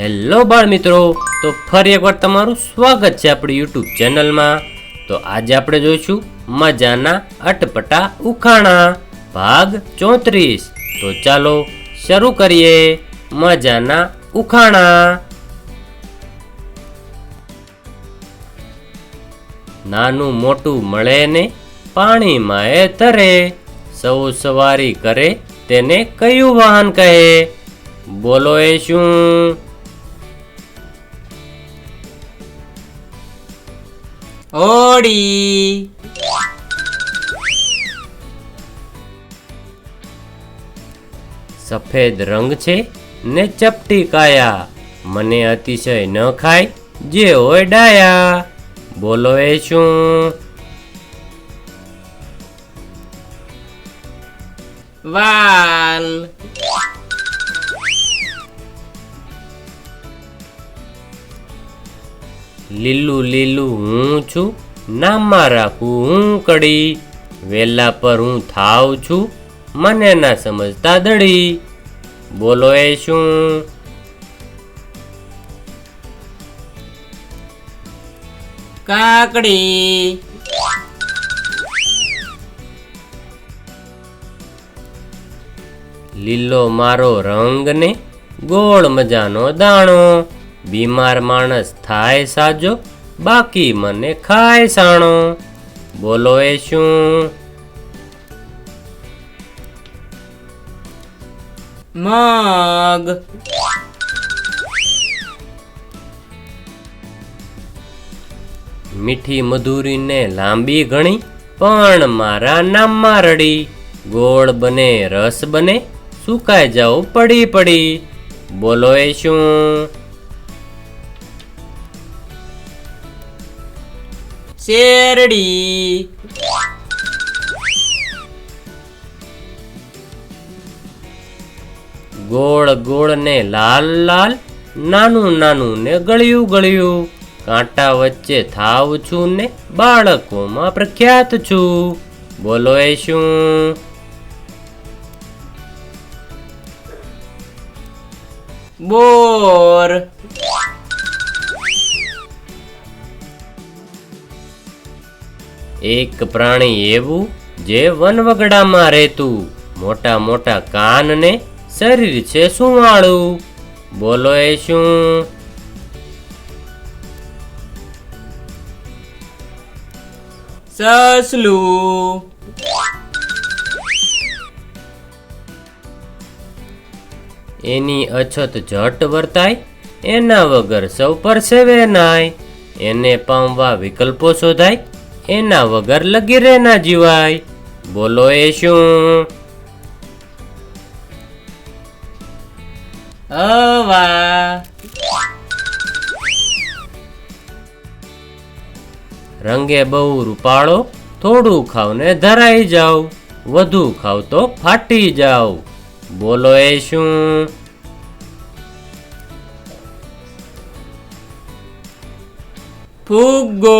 Hello બાળ મિત્રો. તો ફરી એકવાર તમારું સ્વાગત છે આપણી યુટ્યુબ ચેનલમાં. તો આજે આપણે જોઈશું મજાના અટપટા ઉખાણા, ભાગ ચોત્રીસ. તો ચાલો શરૂ કરીએ મજાના ઉખાણા. નાનું મોટું મળે ને પાણીમાં એ તરે સૌ સવારી કરે તેને કયું વાહન કહે? બોલો એ શું? હોડી સફેદ રંગ છે ને ચપટી કાયા મને અતિશય ન ખાય જે હોય ડાયા બોલો એ શું વાલ લીલું લીલું હું છું નામમાં રાખું હું કડી, વેલા પર હું થાવ છું, મને ના સમજતા દડી. બોલો એ શું? કાકડી. લીલો મારો રંગ ને ગોળ મજાનો દાણો. બીમાર માણસ થાય સાજો, બાકી મને ખાય સાણો. બોલો એ શું? મગ. મીઠી મધુરીને લાંબી ઘણી પણ મારા નામમાં રડી. ગોળ બને, રસ બને, સુકાઈ જાઉં પડી પડી. બોલો એ શું? શેરડી. ગોળ ગોળ ને લાલ લાલ, નાનું નાનું ને ગળ્યું ગળ્યું. કાંટા વચ્ચે થાવ છું ને બાળકોમાં પ્રખ્યાત છું. બોલો એ શું? બોર. એક પ્રાણી એવું જે વનવગડામાં રહેતું મોટા મોટા કાન ને શરીર છે સુવાળું. બોલો એ શું? સસલું. એની અછત જટ વર્તાય, એના વગર સૌ પર સેવે નાય. એને પામવા વિકલ્પો શોધાય એના વગર લગીરે ના જીવાય. બોલો એ શું? રંગે બહુ રૂપાળો, થોડું ખાવ ને ધરાઈ જાવ. વધુ ખાવ તો ફાટી જાવ. બોલો એ શું? ફુગ્ગો